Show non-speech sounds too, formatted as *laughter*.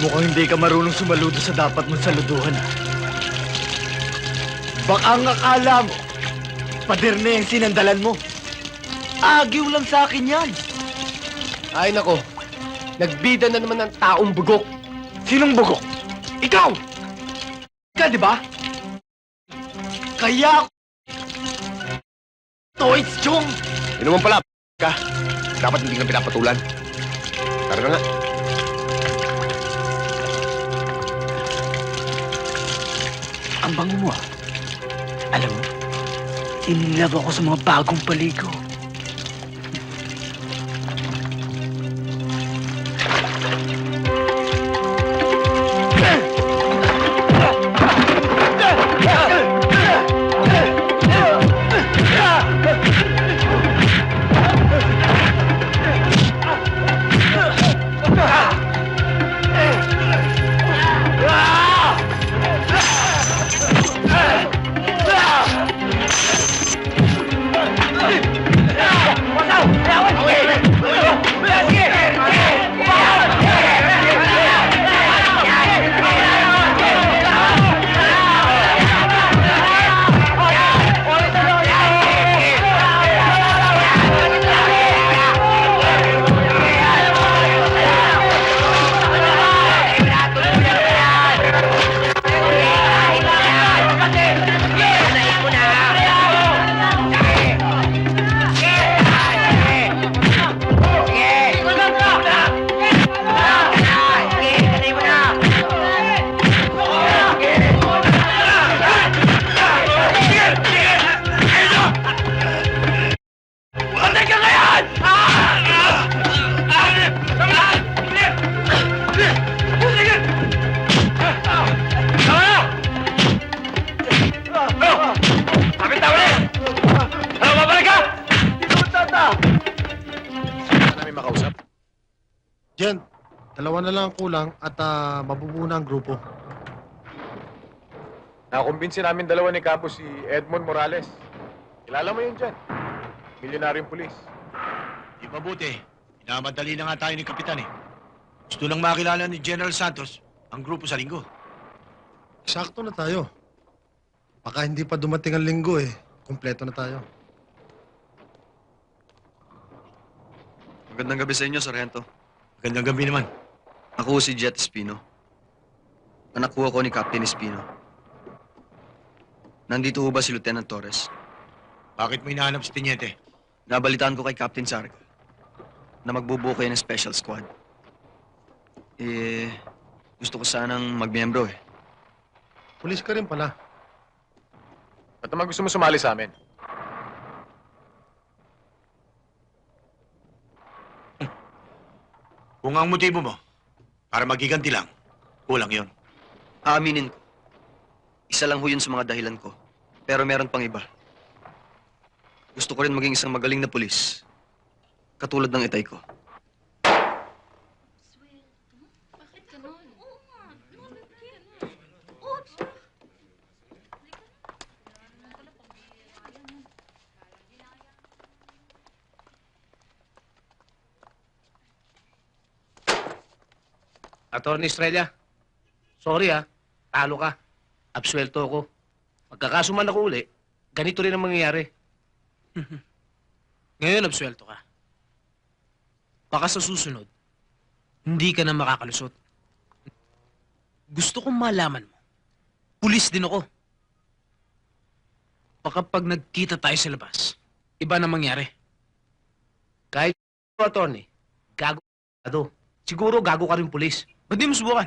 Mukhang hindi ka marunong sumaludo sa dapat mong saluduhan, ha? Baka ang akala mo, pader na yung sinandalan mo. Agiw lang sa akin yan. Ay nako, nagbida na naman ng taong bugok. Sinong bugok? Ikaw! Ka, di ba? Kaya... Toits Chong! Yun naman pala, ka. Dapat hindi ka pinapatulan. Tara na nga. Ang bango mo, ah. Alam mo, in love ako sa mga bagong paligo. Dalawa na lang ang kulang at ah, mabubuo na ang grupo. Nakumbinsi namin dalawa ni Capo si Edmond Morales. Kilala mo yun dyan. Milyonaryong pulis. Di mabuti. Minamadali na nga tayo ni Kapitan eh. Gusto lang makilala ni General Santos ang grupo sa linggo. Sakto na tayo. Baka hindi pa dumating ang linggo eh. Kompleto na tayo. Magandang gabi sa inyo, Sargento. Magandang gabi naman. Ako si Jet Espino. Anak ko ako ni Captain Espino. Nandito ho ba si Lieutenant Torres? Bakit mo hinahanap si Teniente? Nabalitaan ko kay Captain Sarg na magbubuo kayo ng special squad. Eh, gusto ko sanang magmiyembro eh. Pulis ka rin pala. Ba't naman gusto mo sumali sa amin? Kung ang motibo mo, para magiganti lang, kulang yon. Aaminin ko. Isa lang ho yun sa mga dahilan ko. Pero meron pang iba. Gusto ko rin maging isang magaling na pulis. Katulad ng itay ko. Bakit ganun? Oo nga. Bakit ganun? Oops! Attorney Estrella, sorry ah, talo ka. Absuelto ako. Magkakasuman ako uli, ganito rin ang mangyayari. *laughs* Ngayon, absuelto ka. Baka sa susunod, hindi ka na makakalusot. Gusto kong malaman mo, pulis din ako. Baka pag nagkita tayo sa labas, iba na mangyari. Kahit attorney, gago ka do. Siguro gago ka rin pulis. Ba't di mo subukan?